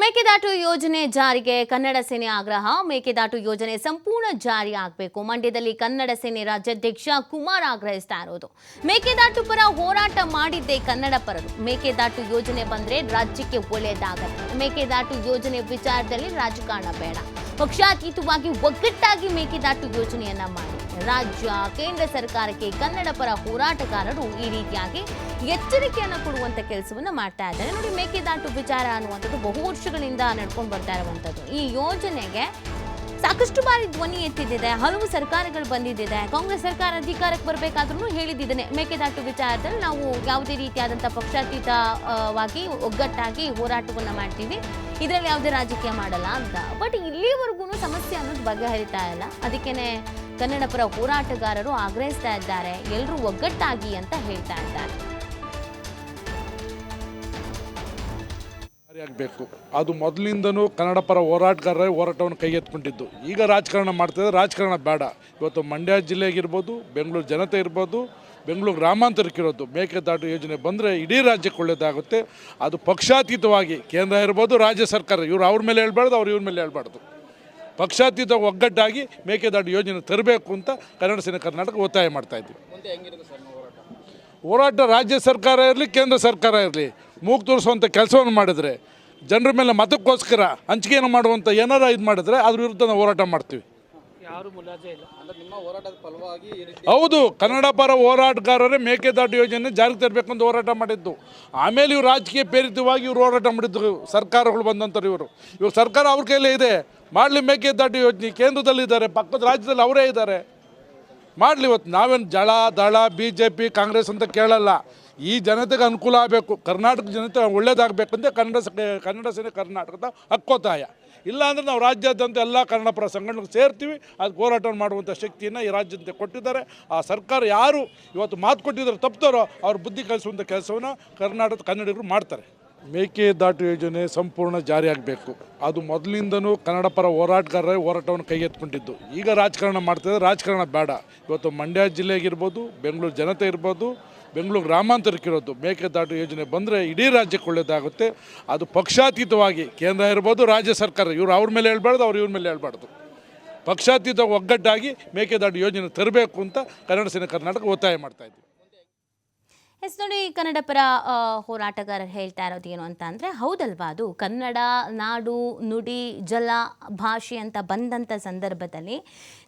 ಮೇಕೆದಾಟು ಯೋಜನೆ ಜಾರಿಗೆ ಕನ್ನಡ ಸೇನೆ ಆಗ್ರಹ. ಮೇಕೆದಾಟು ಯೋಜನೆ ಸಂಪೂರ್ಣ ಜಾರಿ ಆಗಬೇಕು. ಮಂಡ್ಯದಲ್ಲಿ ಕನ್ನಡ ಸೇನೆ ರಾಜ್ಯಾಧ್ಯಕ್ಷ ಕುಮಾರ್ ಆಗ್ರಹಿಸ್ತಾ ಇರೋದು. ಮೇಕೆದಾಟು ಪರ ಹೋರಾಟ ಮಾಡಿದ್ದೇ ಕನ್ನಡ ಪರರು. ಮೇಕೆದಾಟು ಯೋಜನೆ ಬಂದ್ರೆ ರಾಜ್ಯಕ್ಕೆ ಒಳ್ಳೆಯದಾಗತ್ತೆ ಮೇಕೆದಾಟು ಯೋಜನೆ ವಿಚಾರದಲ್ಲಿ ರಾಜಕಾರಣ ಬೇಡ. ಪಕ್ಷಾತೀತವಾಗಿ ಒಗ್ಗಟ್ಟಾಗಿ ಮೇಕೆದಾಟು ಯೋಜನೆಯನ್ನ ಮಾಡಿ. ರಾಜ್ಯ, ಕೇಂದ್ರ ಸರ್ಕಾರಕ್ಕೆ ಕನ್ನಡ ಪರ ಹೋರಾಟಗಾರರು ಈ ರೀತಿಯಾಗಿ ಎಚ್ಚರಿಕೆಯನ್ನು ಕೊಡುವಂತ ಕೆಲಸವನ್ನ ಮಾಡ್ತಾ ಇದ್ದಾರೆ. ನೋಡಿ, ಮೇಕೆದಾಟು ವಿಚಾರ ಅನ್ನುವಂಥದ್ದು ಬಹು ವರ್ಷಗಳಿಂದ ನಡ್ಕೊಂಡು ಬರ್ತಾ ಇರುವಂಥದ್ದು. ಈ ಯೋಜನೆಗೆ ಸಾಕಷ್ಟು ಬಾರಿ ಧ್ವನಿ ಎತ್ತಿದ್ದಿದೆ, ಹಲವು ಸರ್ಕಾರಗಳು ಬಂದಿದ್ದಿದೆ. ಕಾಂಗ್ರೆಸ್ ಸರ್ಕಾರ ಅಧಿಕಾರಕ್ಕೆ ಬರಬೇಕಾದ್ರೂ ಹೇಳಿದ್ದಿದ್ದೇನೆ. ಮೇಕೆದಾಟು ವಿಚಾರದಲ್ಲಿ ನಾವು ಯಾವುದೇ ರೀತಿಯಾದಂಥ ಪಕ್ಷಾತೀತವಾಗಿ ಒಗ್ಗಟ್ಟಾಗಿ ಹೋರಾಟವನ್ನ ಮಾಡ್ತೀವಿ. ಇದರಲ್ಲಿ ಯಾವುದೇ ರಾಜಕೀಯ ಮಾಡಲ್ಲ ಅಂತ. ಬಟ್ ಇಲ್ಲಿವರೆಗೂ ಸಮಸ್ಯೆ ಅನ್ನೋದು ಬಗೆಹರಿತಾ ಇಲ್ಲ. ಅದಕ್ಕೇನೆ ಕನ್ನಡ ಪರ ಹೋರಾಟಗಾರರು ಆಗ್ರಹಿಸ್ತಾ ಇದ್ದಾರೆ. ಎಲ್ಲರೂ ಒಗ್ಗಟ್ಟಾಗಿ ಅಂತ ಹೇಳ್ತಾ ಇದ್ದಾರೆ. ಆಗಬೇಕು ಅದು ಮೊದಲಿಂದನೂ ಕನ್ನಡ ಪರ ಹೋರಾಟಗಾರರೇ ಹೋರಾಟವನ್ನು ಕೈಗೆತ್ಕೊಂಡಿದ್ದು ಈಗ ರಾಜಕಾರಣ ಮಾಡ್ತಾಯಿದ್ರೆ ರಾಜಕಾರಣ ಬೇಡ. ಇವತ್ತು ಮಂಡ್ಯ ಜಿಲ್ಲೆಗಿರ್ಬೋದು ಬೆಂಗಳೂರು ಜನತೆ ಇರ್ಬೋದು, ಬೆಂಗಳೂರು ಗ್ರಾಮಾಂತರಕ್ಕಿರೋದು ಮೇಕೆದಾಟು ಯೋಜನೆ ಬಂದರೆ ಇಡೀ ರಾಜ್ಯಕ್ಕೆ ಒಳ್ಳೆಯದಾಗುತ್ತೆ ಅದು ಪಕ್ಷಾತೀತವಾಗಿ ಕೇಂದ್ರ ಇರ್ಬೋದು, ರಾಜ್ಯ ಸರ್ಕಾರ. ಇವರು ಅವ್ರ ಮೇಲೆ ಹೇಳ್ಬಾರ್ದು, ಅವ್ರು ಇವ್ರ ಮೇಲೆ ಹೇಳ್ಬಾರ್ದು. ಪಕ್ಷಾತೀತ ಒಗ್ಗಟ್ಟಾಗಿ ಮೇಕೆದಾಟು ಯೋಜನೆ ತರಬೇಕು ಅಂತ ಕನ್ನಡ ಸೇನೆ ಕರ್ನಾಟಕ ಒತ್ತಾಯ ಮಾಡ್ತಾ ಇದ್ವಿ ಹೋರಾಟ? ರಾಜ್ಯ ಸರ್ಕಾರ ಇರಲಿ ಕೇಂದ್ರ ಸರ್ಕಾರ ಇರಲಿ. ಮೂಗು ತೋರಿಸುವಂಥ ಕೆಲಸವನ್ನು ಮಾಡಿದರೆ ಜನರ ಮೇಲೆ ಮತಕ್ಕೋಸ್ಕರ ಹಂಚಿಕೆಯನ್ನು ಮಾಡುವಂಥ ಏನಾರ ಇದು ಮಾಡಿದ್ರೆ ಅದ್ರ ವಿರುದ್ಧ ನಾವು ಹೋರಾಟ ಮಾಡ್ತೀವಿ. ಯಾರು ಮುಲಾಜೆ ಇಲ್ಲ? ಅಂದ್ರೆ ನಿಮ್ಮ ಹೋರಾಟದ ಫಲವಾಗಿ ಹೌದು ಕನ್ನಡ ಪರ ಹೋರಾಟಗಾರರೇ ಮೇಕೆದಾಟು ಯೋಜನೆ ಜಾರಿಗೆ ತರಬೇಕು ಅಂತ ಹೋರಾಟ ಮಾಡಿದ್ದು. ಆಮೇಲೆ ಇವರು ರಾಜಕೀಯ ಪ್ರೇರಿತವಾಗಿ ಇವರು ಹೋರಾಟ ಮಾಡಿದ್ದು ಸರ್ಕಾರಗಳು ಬಂದಂಥವ್ರು ಇವರು. ಇವಾಗ ಸರ್ಕಾರ ಅವ್ರ ಕೈಲೇ ಇದೆ. ಮಾಡಲಿ ಮೇಕೆದಾಟು ಯೋಜನೆ ಕೇಂದ್ರದಲ್ಲಿದ್ದಾರೆ ಪಕ್ಕದ ರಾಜ್ಯದಲ್ಲಿ ಅವರೇ ಇದ್ದಾರೆ. ಮಾಡಲಿ ಇವತ್ತು ನಾವೇನು ಜಳ, ದಳ ಬಿ ಜೆ ಪಿ ಕಾಂಗ್ರೆಸ್ ಅಂತ ಕೇಳಲ್ಲ. ಈ ಜನತೆಗೆ ಅನುಕೂಲ ಆಗಬೇಕು. ಕರ್ನಾಟಕ ಜನತೆ ಒಳ್ಳೇದಾಗಬೇಕು ಅಂತ ಕನ್ನಡ ಕನ್ನಡ ಸೇನೆ ಕರ್ನಾಟಕದ ಹಕ್ಕೋತಾಯ ಇಲ್ಲಾಂದರೆ ನಾವು ರಾಜ್ಯಾದ್ಯಂತ ಎಲ್ಲ ಕನ್ನಡ ಪರ ಸಂಘಟನೆಗೆ ಸೇರ್ತೀವಿ. ಅದು ಹೋರಾಟ ಮಾಡುವಂಥ ಶಕ್ತಿಯನ್ನು ಈ ರಾಜ್ಯದಂತೆ ಕೊಟ್ಟಿದ್ದಾರೆ. ಆ ಸರ್ಕಾರ ಯಾರು ಇವತ್ತು ಮಾತು ಕೊಟ್ಟಿದ್ದಾರೆ ತಪ್ತಾರೋ ಅವ್ರ ಬುದ್ಧಿ ಕಲಿಸುವಂಥ ಕೆಲಸವನ್ನು ಕರ್ನಾಟಕದ ಕನ್ನಡಿಗರು ಮಾಡ್ತಾರೆ. ಮೇಕೆದಾಟು ಯೋಜನೆ ಸಂಪೂರ್ಣ ಜಾರಿಯಾಗಬೇಕು ಅದು ಮೊದಲಿಂದನೂ ಕನ್ನಡ ಪರ ಹೋರಾಟಗಾರರೇ ಹೋರಾಟವನ್ನು ಕೈಗೆತ್ಕೊಂಡಿದ್ದು ಈಗ ರಾಜಕಾರಣ ಮಾಡ್ತಿದ್ರೆ ರಾಜಕಾರಣ ಬೇಡ. ಇವತ್ತು ಮಂಡ್ಯ ಜಿಲ್ಲೆಗಿರ್ಬೋದು, ಬೆಂಗಳೂರು ಜನತೆ ಇರ್ಬೋದು, ಬೆಂಗಳೂರು ಗ್ರಾಮಾಂತರಕ್ಕಿರೋದು ಮೇಕೆದಾಟು ಯೋಜನೆ ಬಂದರೆ ಇಡೀ ರಾಜ್ಯಕ್ಕೆ ಒಳ್ಳೆಯದಾಗುತ್ತೆ ಅದು ಪಕ್ಷಾತೀತವಾಗಿ ಕೇಂದ್ರ ಇರ್ಬೋದು, ರಾಜ್ಯ ಸರ್ಕಾರ. ಇವರು ಅವ್ರ ಮೇಲೆ ಹೇಳ್ಬಾರ್ದು, ಅವ್ರು ಇವ್ರ ಮೇಲೆ ಹೇಳ್ಬಾರ್ದು. ಪಕ್ಷಾತೀತ ಒಗ್ಗಟ್ಟಾಗಿ ಮೇಕೆದಾಟು ಯೋಜನೆ ತರಬೇಕು ಅಂತ ಕನ್ನಡ ಸೇನೆ ಕರ್ನಾಟಕ ಒತ್ತಾಯ ಮಾಡ್ತಾ ಇದ್ವಿ ಎಸ್ ನೋಡಿ, ಕನ್ನಡ ಪರ ಹೋರಾಟಗಾರರು ಹೇಳ್ತಾ ಇರೋದು ಏನು ಅಂತ ಅಂದರೆ, ಹೌದಲ್ವಾ ಅದು? ಕನ್ನಡ, ನಾಡು, ನುಡಿ, ಜಲ, ಭಾಷೆ ಅಂತ ಬಂದಂಥ ಸಂದರ್ಭದಲ್ಲಿ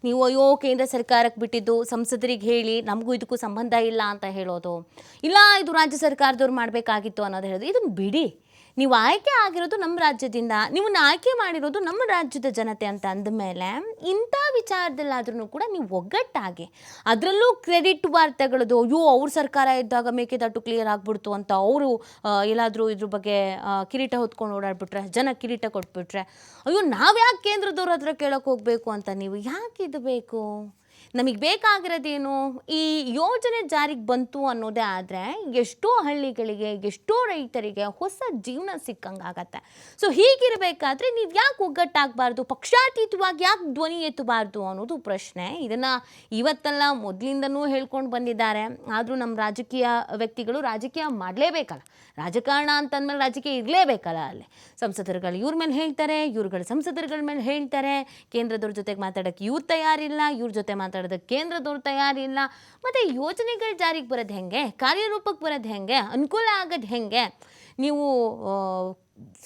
ನೀವು, ಅಯ್ಯೋ, ಕೇಂದ್ರ ಸರ್ಕಾರಕ್ಕೆ ಬಿಟ್ಟಿದ್ದು ಸಂಸದರಿಗೆ ಹೇಳಿ ನಮಗೂ ಇದಕ್ಕೂ ಸಂಬಂಧ ಇಲ್ಲ ಅಂತ ಹೇಳೋದು, ಇಲ್ಲ ಇದು ರಾಜ್ಯ ಸರ್ಕಾರದವ್ರು ಮಾಡಬೇಕಾಗಿತ್ತು ಅನ್ನೋದು ಹೇಳೋದು, ಇದನ್ನು ಬಿಡಿ. ನೀವು ಆಯ್ಕೆ ಆಗಿರೋದು ನಮ್ಮ ರಾಜ್ಯದಿಂದ ನಿಮ್ಮನ್ನು ಆಯ್ಕೆ ಮಾಡಿರೋದು ನಮ್ಮ ರಾಜ್ಯದ ಜನತೆ ಅಂತ ಅಂದಮೇಲೆ ಇಂಥ ವಿಚಾರದಲ್ಲಾದ್ರೂ ಕೂಡ ನೀವು ಒಗ್ಗಟ್ಟಾಗಿ ಅದರಲ್ಲೂ ಕ್ರೆಡಿಟ್ ವಾರ್ತೆಗಳದು, ಅಯ್ಯೋ ಅವ್ರ ಸರ್ಕಾರ ಇದ್ದಾಗ ಮೇಕೆದಾಟು ಕ್ಲಿಯರ್ ಆಗಿಬಿಡ್ತು ಅಂತ ಅವರು ಎಲ್ಲಾದರೂ ಇದ್ರ ಬಗ್ಗೆ ಕಿರೀಟ ಹೊತ್ಕೊಂಡು ಓಡಾಡ್ಬಿಟ್ರೆ, ಜನ ಕಿರೀಟ ಕೊಟ್ಬಿಟ್ರೆ, ಅಯ್ಯೋ ನಾವು ಯಾಕೆ ಕೇಂದ್ರದವ್ರ ಹತ್ರ ಕೇಳೋಕೆ ಹೋಗಬೇಕು ಅಂತ ನೀವು ಯಾಕೆ ಇದು ಬೇಕು? ನಮಗೆ ಬೇಕಾಗಿರೋದೇನು? ಈ ಯೋಜನೆ ಜಾರಿಗೆ ಬಂತು ಅನ್ನೋದೇ ಆದರೆ ಎಷ್ಟೋ ಹಳ್ಳಿಗಳಿಗೆ, ಎಷ್ಟೋ ರೈತರಿಗೆ ಹೊಸ ಜೀವನ ಸಿಕ್ಕಂಗಾಗತ್ತೆ. ಸೊ ಹೀಗಿರಬೇಕಾದ್ರೆ ನೀವು ಯಾಕೆ ಒಗ್ಗಟ್ಟಾಗಬಾರ್ದು? ಪಕ್ಷಾತೀತವಾಗಿ ಯಾಕೆ ಧ್ವನಿ ಎತ್ತಬಾರ್ದು ಅನ್ನೋದು ಪ್ರಶ್ನೆ. ಇದನ್ನು ಇವತ್ತೆಲ್ಲ ಮೊದಲಿಂದನೂ ಹೇಳ್ಕೊಂಡು ಬಂದಿದ್ದಾರೆ. ಆದರೂ ನಮ್ಮ ರಾಜಕೀಯ ವ್ಯಕ್ತಿಗಳು ರಾಜಕೀಯ ಮಾಡಲೇಬೇಕಲ್ಲ. ರಾಜಕಾರಣ ಅಂತಂದ್ಮೇಲೆ ರಾಜಕೀಯ ಇರಲೇಬೇಕಲ್ಲ ಅಲ್ಲಿ. ಸಂಸದರುಗಳು ಇವ್ರ ಮೇಲೆ ಹೇಳ್ತಾರೆ, ಇವ್ರುಗಳು ಸಂಸದರುಗಳ ಮೇಲೆ ಹೇಳ್ತಾರೆ. ಕೇಂದ್ರದವ್ರ ಜೊತೆಗೆ ಮಾತಾಡೋಕ್ಕೆ ಇವ್ರು ತಯಾರಿಲ್ಲ, ಇವ್ರ ಜೊತೆ ಮಾತಾಡೋದಕ್ಕೆ ಕೇಂದ್ರದವ್ರು ತಯಾರಿಲ್ಲ ಮತ್ತು ಯೋಜನೆಗಳು ಜಾರಿಗೆ ಬರೋದು ಹೆಂಗೆ, ಕಾರ್ಯರೂಪಕ್ಕೆ ಬರೋದು ಹೆಂಗೆ, ಅನುಕೂಲ ಆಗೋದು ಹೆಂಗೆ? ನೀವು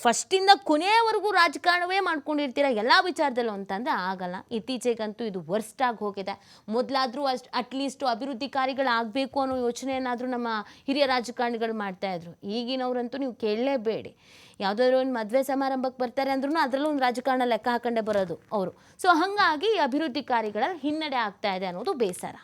ಫಸ್ಟಿಂದ ಕೊನೆಯವರೆಗೂ ರಾಜಕಾರಣವೇ ಮಾಡ್ಕೊಂಡಿರ್ತೀರ ಎಲ್ಲ ವಿಚಾರದಲ್ಲೂ ಅಂತಂದರೆ ಆಗಲ್ಲ. ಇತ್ತೀಚೆಗಂತೂ ಇದು ವರ್ಸ್ಟ್ ಆಗಿ ಹೋಗಿದೆ. ಮೊದಲಾದರೂ ಅಷ್ಟು ಅಟ್ಲೀಸ್ಟು ಅಭಿವೃದ್ಧಿ ಕಾರ್ಯಗಳಾಗಬೇಕು ಅನ್ನೋ ಯೋಚನೆಯನ್ನಾದರೂ ನಮ್ಮ ಹಿರಿಯ ರಾಜಕಾರಣಿಗಳು ಮಾಡ್ತಾಯಿದ್ರು ಈಗಿನವರಂತೂ ನೀವು ಕೇಳಲೇಬೇಡಿ. ಯಾವುದಾದ್ರು ಒಂದು ಮದುವೆ ಸಮಾರಂಭಕ್ಕೆ ಬರ್ತಾರೆ ಅಂದ್ರೂ ಅದರಲ್ಲೂ ಒಂದು ರಾಜಕಾರಣ ಲೆಕ್ಕ ಹಾಕೊಂಡೇ ಬರೋದು ಅವರು. ಸೊ ಹಾಗಾಗಿ ಅಭಿವೃದ್ಧಿ ಕಾರ್ಯಗಳಲ್ಲಿ ಹಿನ್ನಡೆ ಆಗ್ತಾ ಇದೆ ಅನ್ನೋದು ಬೇಸರ.